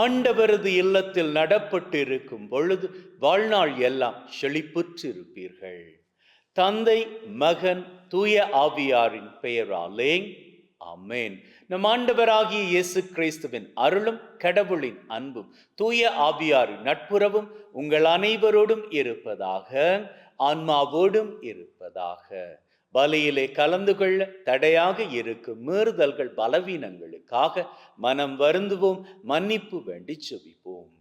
ஆண்டவரது இல்லத்தில் நடப்பட்டு இருக்கும் பொழுது வாழ்நாள் எல்லாம் செழிப்புற்று இருப்பீர்கள் தந்தை மகன் தூய ஆவியாரின் பெயராலே அமேன் நம் ஆண்டவராகிய இயேசு கிறிஸ்துவின் அருளும் கடவுளின் அன்பும் தூய ஆவியாரின் நட்புறவும் உங்கள் அனைவரோடும் இருப்பதாக ஆன்மாவோடும் இருப்பதாக. பலியிலே கலந்து கொள்ள தடையாக இருக்கும் மீறுதல்கள் பலவீனங்களுக்காக மனம் வருந்துவோம் மன்னிப்பு வேண்டி செவிப்போம்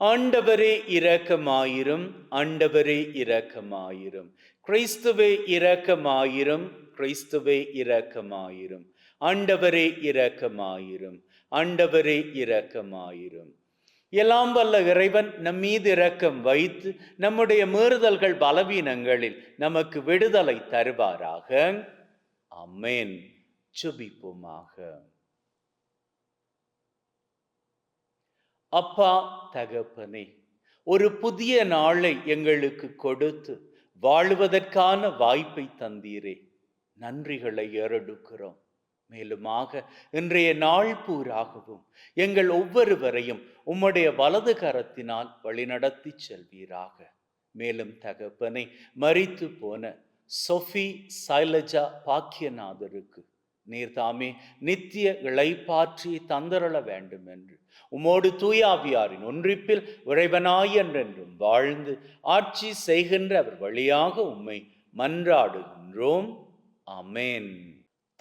ஆண்டவரே இரக்கமாயிரும் ஆண்டவரே இரக்கமாயிரும். கிறிஸ்துவே இரக்கமாயிரும் கிறிஸ்துவே இரக்கமாயிரும். ஆண்டவரே இரக்கமாயிரும் ஆண்டவரே இரக்கமாயிரும். எல்லாம் வல்ல இறைவன் நம்மீது இரக்கம் வைத்து நம்முடைய மீறுதல்கள் பலவீனங்களில் நமக்கு விடுதலை தருவாராக. அம்மேன். சுபிப்புமாக அப்பா தகப்பனே ஒரு புதிய நாளை எங்களுக்கு கொடுத்து வாழ்வதற்கான வாய்ப்பை தந்தீரே. நன்றிகளை ஏறெடுக்கிறோம். மேலுமாக இன்றைய நாள் பூராகவும் எங்கள் ஒவ்வொருவரையும் உம்முடைய வலது கரத்தினால் வழிநடத்தி செல்வீராக. மேலும் தகப்பனை மறித்து போன சொஃபி சைலஜா பாக்கியநாதருக்கு நீர்தாமே நித்திய இழைப்பாற்றி தந்தரள வேண்டும் என்று உமோடு தூயாவியாரின் ஒன்றிப்பில் உறைவனாய் என்றென்றும் வாழ்ந்து ஆட்சி செய்கின்ற அவர் வழியாக உம்மை மன்றாடுகின்றோம். அமேன்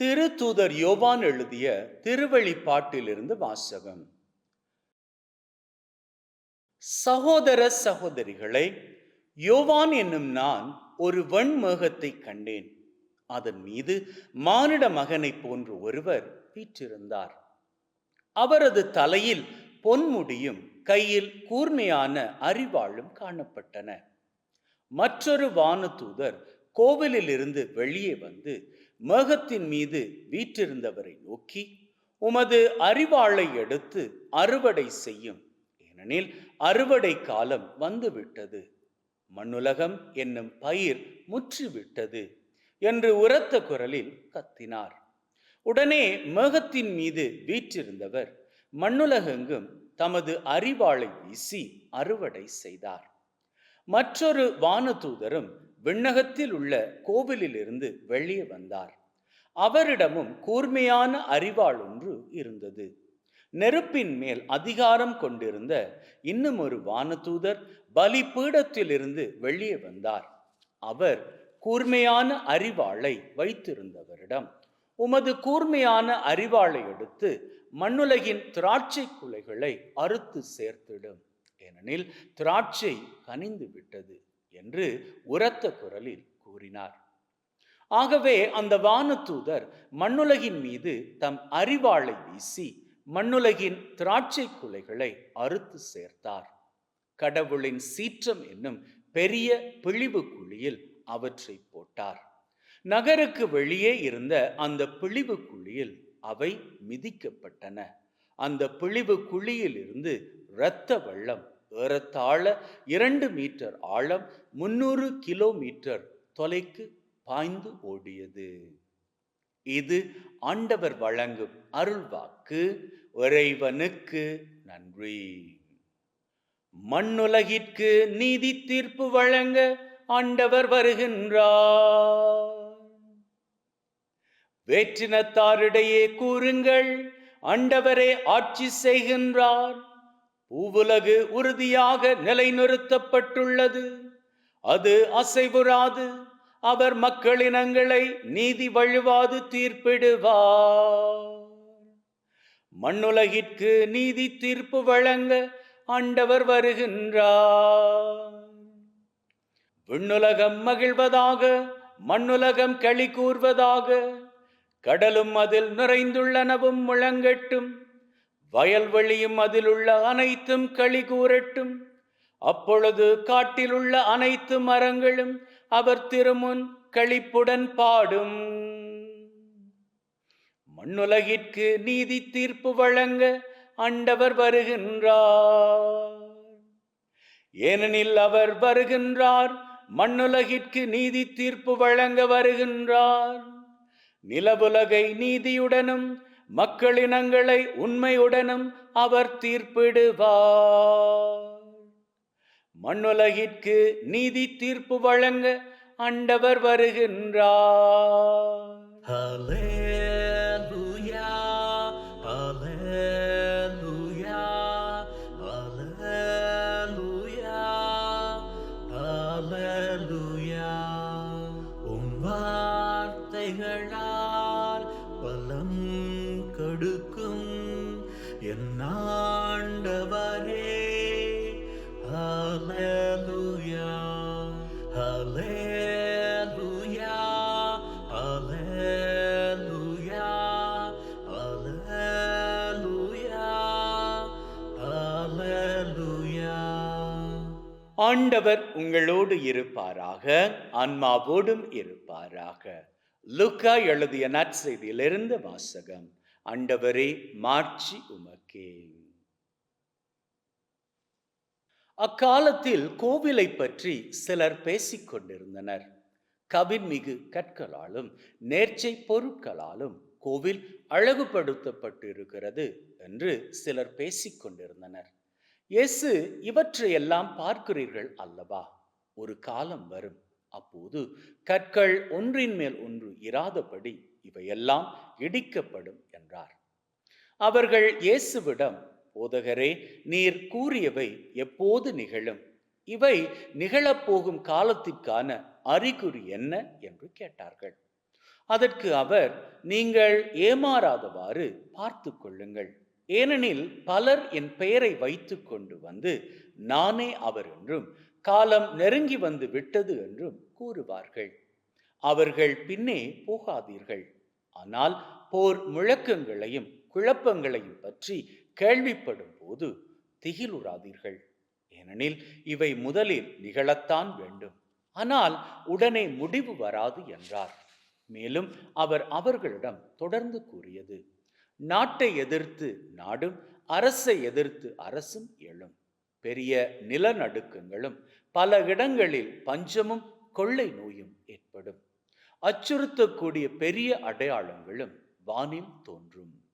திருத்தூதர் யோவான் எழுதிய திருவழிப்பாட்டிலிருந்து வாசகம். சகோதர சகோதரிகளை யோவான் என்னும் நான் ஒரு வெண்மேகத்தை கண்டேன். அதன் மீது மானிட மகனைப் போன்று ஒருவர் வீற்றிருந்தார். அவரது தலையில் பொன்முடியும் கையில் கூர்மையான அரிவாளும் காணப்பட்டன. மற்றொரு வானதூதர் கோவிலிலிருந்து வெளியே வந்து மேகத்தின் மீது வீற்றிருந்தவரை நோக்கி உமது அறிவாளை எடுத்து அறுவடை செய்யும். ஏனெனில் அறுவடை காலம் வந்துவிட்டது. மண்ணுலகம் என்னும் பயிர் முற்றிவிட்டது என்று உரத்த குரலில் கத்தினார். உடனே மேகத்தின் மீது வீற்றிருந்தவர் மண்ணுலகெங்கும் தமது அறிவாளை வீசி அறுவடை செய்தார். மற்றொரு வானதூதரும் விண்ணகத்தில் உள்ள கோவிலிலிருந்து வெளியே வந்தார். அவரிடமும் கூர்மையான அறிவாள் ஒன்று இருந்தது. நெருப்பின் மேல் அதிகாரம் கொண்டிருந்த இன்னும் ஒரு வானதூதர் பலிபீடத்திலிருந்து வெளியே வந்தார். அவர் கூர்மையான அறிவாளை வைத்திருந்தவரிடம் உமது கூர்மையான அறிவாளை எடுத்து மண்ணுலகின் திராட்சை குலைகளை அறுத்து சேர்த்திடும். ஏனெனில் திராட்சை கனிந்து விட்டது என்று உரத்த குரலில் கூறினார். ஆகவே அந்த வானதூதர் மண்ணுலகின் மீது தம் அறிவாளை வீசி மண்ணுலகின் திராட்சை குலைகளை அறுத்து சேர்த்தார். கடவுளின் சீற்றம் என்னும் பெரிய பிழிவு குழியில் அவற்றை போட்டார். நகருக்கு வெளியே இருந்த அந்த பிழிவு குழியில் அவை மிதிக்கப்பட்டன. அந்த பிழிவு குழியில் இருந்து இரத்த வெள்ளம் ஏறத்தாழ இரண்டு மீட்டர் ஆழம் முன்னூறு கிலோமீட்டர் தொலைக்கு பாய்ந்து ஓடியது. இது ஆண்டவர் வழங்கும் அருள்வாக்கு. இறைவனுக்கு நன்றி. மண்ணுலகிற்கு நீதி தீர்ப்பு வழங்க ஆண்டவர் வருகின்றார். வேற்றினத்தாரிடையே கூறுங்கள் ஆண்டவரே ஆட்சி செய்கின்றார். பூவுலகு உறுதியாக நிலைநிறுத்தப்பட்டுள்ளது. அது அசைவுறாது. அவர் மக்களினங்களை நீதி வழுவாது தீர்ப்பிடுவார். மண்ணுலகிற்கு நீதி தீர்ப்பு வழங்க ஆண்டவர் வருகின்றார். விண்ணுலகம் மகிழ்வதாக மண்ணுலகம் களி கூர்வதாக கடலும் அதில் நிறைந்துள்ளனவும் முழங்கட்டும். வயல்வெளியும் அதிலுள்ள அனைத்தும் களி கூறட்டும். அப்பொழுது காட்டிலுள்ள அனைத்து மரங்களும் அவர் திருமுன் களிப்புடன் பாடும். மண்ணுலகிற்கு நீதி தீர்ப்பு வழங்க ஆண்டவர் வருகின்றார். ஏனெனில் அவர் வருகின்றார் மண்ணுலகிற்கு நீதி தீர்ப்பு வழங்க வருகின்றார். நிலவுலகை நீதியுடனும் மக்களினங்களை உண்மையுடனும் அவர் தீர்ப்பிடுவார். மண்ணுலகிற்கு நீதி தீர்ப்பு வழங்க ஆண்டவர் வருகின்றார். ஆண்டவர் உங்களோடு இருப்பாராக ஆன்மாவோடும் இருப்பாராக. லுக்கா எழுதிய நற்செய்தியிலிருந்து வாசகம். ஆண்டவரே மாட்சி உமக்கே. அக்காலத்தில் கோவிலை பற்றி சிலர் பேசிக் கொண்டிருந்தனர். கவின்மிகு கற்களாலும் நேர்ச்சை பொருட்களாலும் கோவில் அழகுபடுத்தப்பட்டிருக்கிறது என்று சிலர் பேசிக் கொண்டிருந்தனர். இயேசு இவற்றையெல்லாம் பார்க்கிறீர்கள் அல்லவா? ஒரு காலம் வரும். அப்போது கற்கள் ஒன்றின் மேல் ஒன்று இராதபடி இவையெல்லாம் இடிக்கப்படும் என்றார். அவர்கள் இயேசுவிடம் போதகரே நீர் கூறியவை எப்போது நிகழும்? இவை நிகழப்போகும் காலத்திற்கான அறிகுறி என்ன? என்று கேட்டார்கள். அதற்கு அவர் நீங்கள் ஏமாறாதவாறு பார்த்து கொள்ளுங்கள். ஏனெனில் பலர் என் பெயரை வைத்து கொண்டு வந்து நானே அவர் என்றும் காலம் நெருங்கி வந்து விட்டது என்றும் கூறுவார்கள். அவர்கள் பின்னே போகாதீர்கள். ஆனால் போர் முழக்கங்களையும் குழப்பங்களையும் பற்றி கேள்விப்படும் போது திகிலுறாதீர்கள். ஏனெனில் இவை முதலில் நிகழத்தான் வேண்டும். ஆனால் உடனே முடிவு வராது என்றார். மேலும் அவர் அவர்களிடம் தொடர்ந்து கூறியது நாட்டை எதிர்த்து நாடும் அரசை எதிர்த்து அரசும் எழும். பெரிய நிலநடுக்கங்களும் பல இடங்களில் பஞ்சமும் கொள்ளை நோயும் ஏற்படும். அச்சுறுத்தக்கூடிய பெரிய அடையாளங்களும் வானில் தோன்றும்.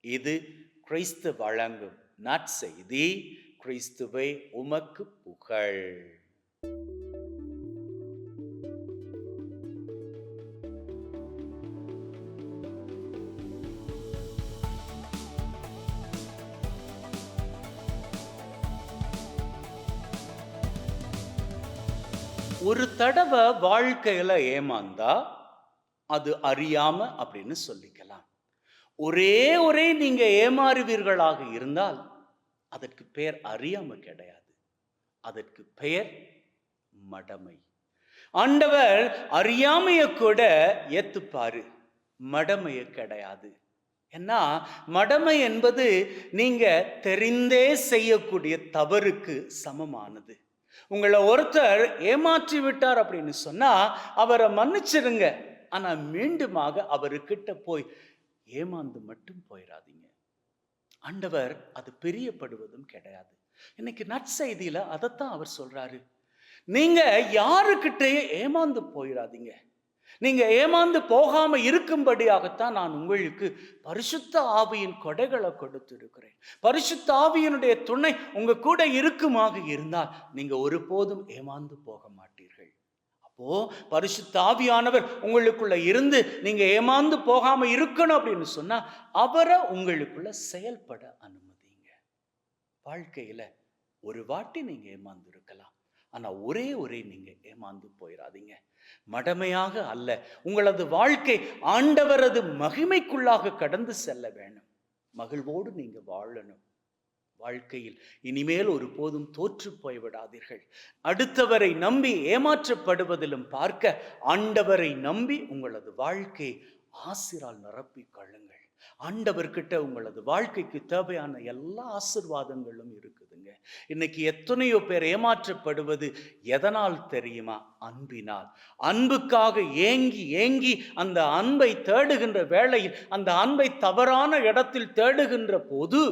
இது கிறிஸ்து வழங்கும் நற்செய்தி கிறிஸ்துவை உமக்கு புகழ். ஒரு தடவை வாழ்க்கையில் ஏமாந்தா அது அறியாம அப்படின்னு சொல்லிக்கலாம். ஒரே ஒரே நீங்க ஏமாறுவீர்களாக இருந்தால் அதற்கு பெயர் அறியாம கிடையாது. அதற்கு பெயர் மடமை. ஆண்டவர் அறியாமைய கூட ஏத்துப்பாரு. மடமைய கிடையாது. ஏன்னா மடமை என்பது நீங்க தெரிந்தே செய்யக்கூடிய தவறுக்கு சமமானது. உங்களை ஒருத்தர் ஏமாற்றி விட்டார் அப்படின்னு சொன்னா அவரை மன்னிச்சிடுங்க ஆனால் மீண்டுமாக அவர்கிட்ட போய் ஏமாந்து மட்டும் போயிடாதீங்க ஆண்டவர் அது பிரியப்படுவதும் கிடையாது. இன்னைக்கு நற்செய்தியில அதைத்தான் அவர் சொல்றாரு. நீங்க யாருக்கிட்டேயே ஏமாந்து போயிடாதீங்க நீங்க ஏமாந்து போகாம இருக்கும்படியாகத்தான் நான் உங்களுக்கு பரிசுத்த ஆவியின் கொடைகளை கொடுத்திருக்கிறேன். பரிசுத்த ஆவியினுடைய துணை உங்க கூட இருக்குமாக இருந்தால் நீங்க ஒருபோதும் ஏமாந்து போக மாட்டீர்கள். அப்போ பரிசுத்த ஆவியானவர் உங்களுக்குள்ள இருந்து நீங்க ஏமாந்து போகாம இருக்கணும் அப்படின்னு சொன்னா அவரை உங்களுக்குள்ள செயல்பட அனுமதிங்க. வாழ்க்கையில ஒரு வாட்டி நீங்க ஏமாந்து இருக்கலாம். ஆனா ஒரே ஒரே நீங்க ஏமாந்து போயிடாதீங்க மடமையாக அல்ல உங்களது வாழ்க்கை ஆண்டவரது மகிமைக்குள்ளாக கடந்து செல்ல வேணும் மகிழ்வோடு நீங்க வாழணும். வாழ்க்கையில் இனிமேல் ஒரு போதும் தோற்று போய்விடாதீர்கள் அடுத்தவரை நம்பி ஏமாற்றப்படுவதிலும் பார்க்க ஆண்டவரை நம்பி உங்களது வாழ்க்கை ஆசிரால் நிரப்பிக் கொள்ளுங்கள். ஆண்டவர்கிட்ட உங்களது வாழ்க்கைக்கு தேவையான எல்லா ஆசிர்வாதங்களும் இருக்குதுங்க. இன்னைக்கு எத்தனையோ பேர் ஏமாற்றப்படுவது எதனால் தெரியுமா? அன்பினால். அன்புக்காக ஏங்கி ஏங்கி அந்த அன்பை தேடுகின்ற வேளையில் அந்த அன்பை தவறான இடத்தில் தேடுகின்ற போது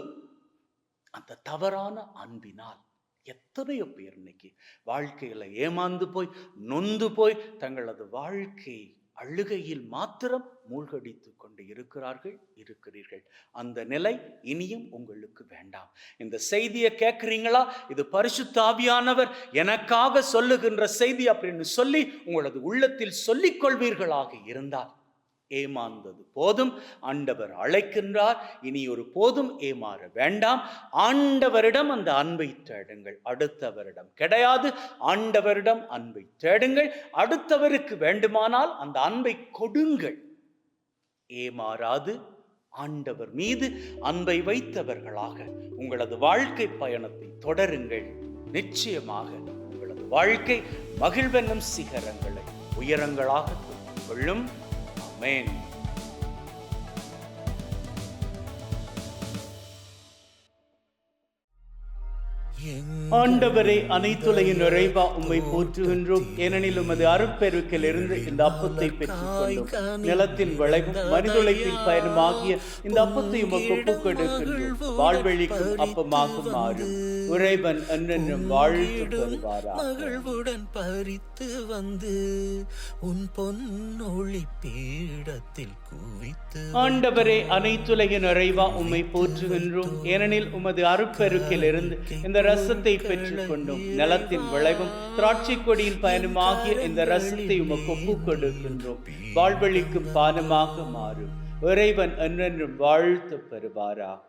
அந்த தவறான அன்பினால் எத்தனையோ பேர் இன்னைக்கு வாழ்க்கையில ஏமாந்து போய் நொந்து போய் தங்களது வாழ்க்கை அழுகையில் மாத்திரம் மூழ்கடித்து கொண்டு இருக்கிறார்கள் இருக்கிறீர்கள். அந்த நிலை இனியும் உங்களுக்கு வேண்டாம். இந்த செய்தியை கேட்குறீங்களா? இது பரிசுத்தாவியானவர் எனக்காக சொல்லுகின்ற செய்தி அப்படின்னு சொல்லி உங்களது உள்ளத்தில் சொல்லிக் கொள்வீர்களாக இருந்தால் ஏமாந்தது. போதும் ஆண்டவர் அழைக்கின்றார். இனி ஒரு போதும் ஏமாற வேண்டாம். ஆண்டவரிடம் அந்த அன்பை தேடுங்கள். அடுத்தவரிடம் கிடையாது. ஆண்டவரிடம் அன்பை தேடுங்கள். அடுத்தவருக்கு வேண்டுமானால் அந்த அன்பை கொடுங்கள். ஏமாறாது. ஆண்டவர் மீது அன்பை வைத்தவர்களாக உங்களது வாழ்க்கை பயணத்தை தொடருங்கள். நிச்சயமாக உங்களது வாழ்க்கை மகிழ்வென்னும் சிகரங்களை உயரங்களாக கொள்ளும். ஆமென் ஆண்டவரே அனைத்துலகின் நிறைவா உம்மை போற்றுகின்றோம். ஏனெனில் உமது அருட்பெருக்கில் இருந்து இந்த அப்பத்தை பெற்றுக்கொண்டோம். நிலத்தின் விளைவும் மனிதுளைப்பின் பயனுமாகிய இந்த அப்பத்தை உமக்கு ஒப்புக் கொடுக்கின்றோம் வாழ்வெளிக்கும் அப்பமாக மாறும் வாழ்த்து பெறுவாரா மகிழ்வுடன் பறித்து வந்து உன் பொன்னொளி பீடத்தில் குவித்து ஆண்டவரே அனைத்துலகின் நிறைவா உம்மை போற்றுகின்றோம். ஏனெனில் உமது அருட்பெருக்கில் இருந்து இந்த ரசத்தை பெற்றுக்கொண்டோம். நிலத்தின் விளைவும் திராட்சை கொடியின் பயனுமாகிய இந்த ரசத்தை உமக்கு ஒப்புக் கொடுக்கின்றோம். வாழ்வழிக்கும் பானமாக மாறும். இறைவன் என்னென்றும் வாழ்த்து பெறுவாராக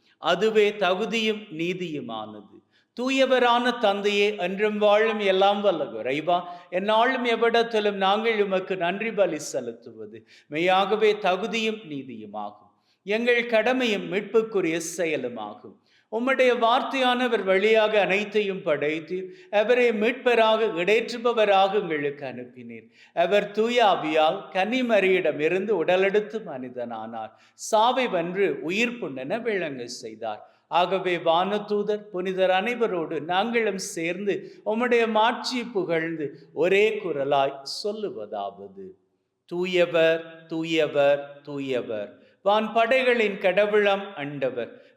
அதுவே தகுதியும் நீதியுமானது. தூயவரான தந்தையே என்றும் வாழும் எல்லாம் வல்ல குறைவா என்னாலும் எவ்விடத்திலும் நாங்கள் உமக்கு நன்றி பலி செலுத்துவது. மெய்யாகவே தகுதியும் நீதியுமாகும். எங்கள் கடமையும் மீட்புக்குரிய செயலுமாகும். உம்முடைய வார்த்தையானவர் வழியாக அனைத்தையும் படைத்து அவரை மீட்பராக இடேற்றுபவராக எங்களுக்கு அனுப்பினீர். அவர் தூய ஆவியால் கன்னிமரியிடமிருந்து உடலெடுத்து மனிதனானார். சாவை வென்று உயிர் புண்ணென விளங்க செய்தார். ஆகவே வானதூதர் புனிதர் அனைவரோடு நாங்களும் சேர்ந்து உம்முடைய மாட்சி புகழ்ந்து ஒரே குரலாய் சொல்லுவதாவது. தூயவர் தூயவர் தூயவர். வான் படைகளின் கடவுளம் அண்டவர்.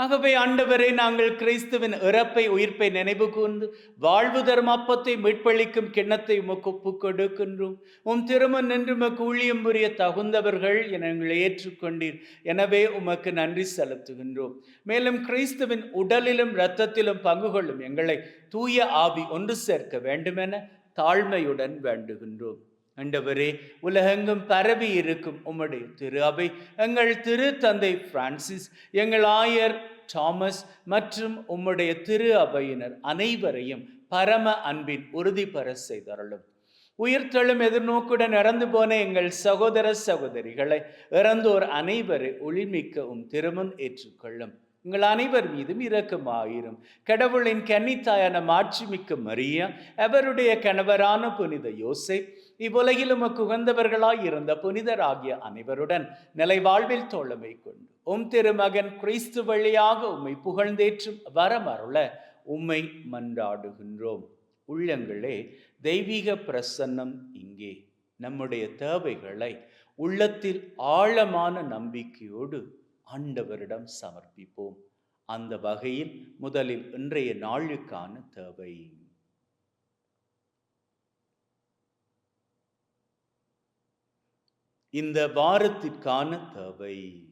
ஆகவே ஆண்டவரே நாங்கள் கிறிஸ்துவின் இறப்பை உயிர்ப்பை நினைவு கூர்ந்து வாழ்வு தரும் அப்பத்தை மீட்பளிக்கும் கிண்ணத்தை உமக்கு ஒப்பு கொடுக்கின்றோம். உம் திருமண் நின்று உமக்கு ஊழியம் புரிய தகுந்தவர்கள் என எங்களை ஏற்றுக்கொண்டீர். எனவே உமக்கு நன்றி செலுத்துகின்றோம். மேலும் கிறிஸ்துவின் உடலிலும் இரத்தத்திலும் பங்கு கொள்ளும் எங்களை தூய ஆவி ஒன்று சேர்க்க வேண்டுமென தாழ்மையுடன் வேண்டுகின்றோம். ஆண்டவரே உலகெங்கும் பரவி இருக்கும் உம்முடைய திரு அவை எங்கள் திரு தந்தை பிரான்சிஸ் எங்கள் ஆயர் தாமஸ் மற்றும் உம்முடைய திரு அவையினர் அனைவரையும் பரம அன்பின் உறுதிபெற செய்தருளும். உயிர்த்தெழும் எதிர்நோக்குடன் இறந்து போன எங்கள் சகோதர சகோதரிகளை இறந்தோர் அனைவரை ஒளிமிக்க உம் திருமன் ஏற்றுக்கொள்ளும். உங்கள் அனைவர் மீதும் இரக்கமாயிரும். கடவுளின் கன்னித்தாயான மாட்சிமிக்க மரியா அவருடைய கணவரான புனித யோசை இவ்வுலகிலும் குகந்தவர்களாய் உகந்தவர்களாய் இருந்த புனிதராகிய அனைவருடன் நிலை வாழ்வில் தோழமை கொண்டு உம் திருமகன் கிறிஸ்து வழியாக உம்மை புகழ்ந்தேற்றும் வரமருள உம்மை மன்றாடுகின்றோம். உள்ளங்களே தெய்வீக பிரசன்னம் இங்கே. நம்முடைய தேவைகளை உள்ளத்தில் ஆழமான நம்பிக்கையோடு ஆண்டவரிடம் சமர்ப்பிப்போம். அந்த வகையில் முதலில் இன்றைய நாளுக்கான தேவை. இந்த வாரத்திற்கான தேவை.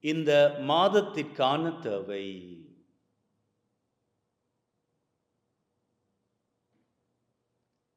இந்த மாதத்திற்கான தேவை.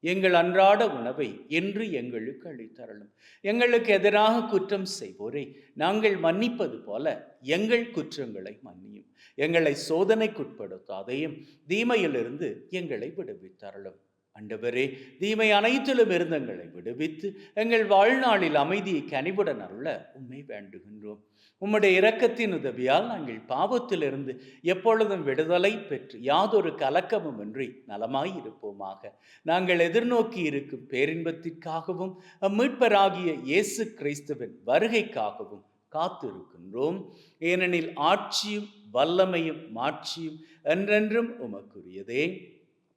எங்கள் அன்றாட உணவை என்று எங்களுக்கு அளித்தரலும் எங்களுக்கு எதிராக குற்றம் செய்வோரை நாங்கள் மன்னிப்பது போல எங்கள் குற்றங்களை மன்னியும். எங்களை சோதனைக்குட்படுத்தாதையும் தீமையிலிருந்து எங்களை விடுவித்தரலும் அண்டவரே தீமை அனைத்திலும் இருந்தங்களை விடுவித்து எங்கள் வாழ்நாளில் அமைதியை கனிவுடன் அருள உண்மை வேண்டுகின்றோம். உம்முடைய இரக்கத்தின் உதவியால் நாங்கள் பாவத்திலிருந்து எப்பொழுதும் விடுதலை பெற்று யாதொரு கலக்கமும் இன்றி நலமாயிருப்போமாக நாங்கள் எதிர்நோக்கி இருக்கும் பேரின்பத்திற்காகவும் அம்மீட்பராகிய இயேசு கிறிஸ்துவின் வருகைக்காகவும் காத்திருக்கின்றோம். ஏனெனில் ஆட்சியும் வல்லமையும் மாட்சியும் என்றென்றும் உமக்குரியதே.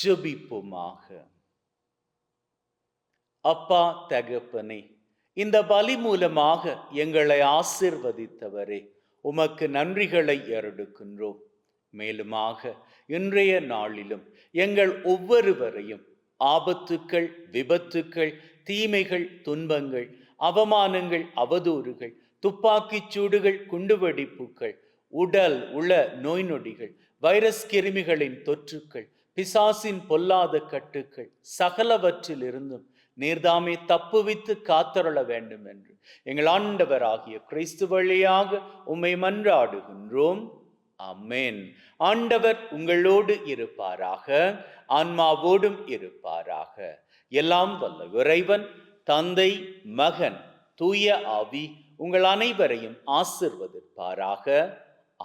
ஜெபிப்போமாக. அப்பா தகப்பனே இந்த பலி மூலமாக எங்களை ஆசிர்வதித்தவரே உமக்கு நன்றிகளை ஏறெடுக்கின்றோம். மேலுமாக இன்றைய நாளிலும் எங்கள் ஒவ்வொருவரையும் ஆபத்துக்கள் விபத்துக்கள் தீமைகள் துன்பங்கள் அவமானங்கள் அவதூறுகள் துப்பாக்கிச் சூடுகள் குண்டுவெடிப்புகள் உடல் உள நோய் நொடிகள் வைரஸ் கிருமிகளின் தொற்றுக்கள் பிசாசின் பொல்லாத கட்டுக்கள் சகலவற்றிலிருந்தும் நீர்தாமே தப்புவித்து காத்தருள வேண்டும் என்று. எங்கள் ஆண்டவராகிய கிறிஸ்து வழியாக உம்மை மன்றாடுகின்றோம். அம்மேன் ஆண்டவர் உங்களோடு இருப்பாராக ஆன்மாவோடும் இருப்பாராக. எல்லாம் வல்ல இறைவன் தந்தை மகன் தூய ஆவி உங்கள் அனைவரையும் ஆசிர்வதிப்பாராக.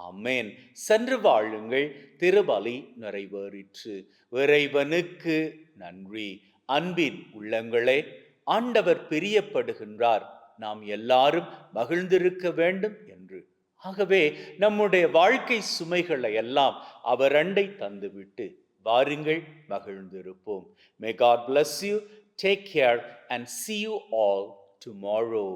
அமேன் சென்று வாழுங்கள் திருபலி நிறைவேறிற்று. இறைவனுக்கு நன்றி. அன்பின் உள்ளங்களே ஆண்டவர் பிரியப்படுகின்றார். நாம் எல்லாரும் மகிழ்ந்திருக்க வேண்டும் என்று. ஆகவே நம்முடைய வாழ்க்கை சுமைகளை எல்லாம் அவர் அண்டை தந்துவிட்டு வாருங்கள் மகிழ்ந்திருப்போம். May God bless you take care and see you all tomorrow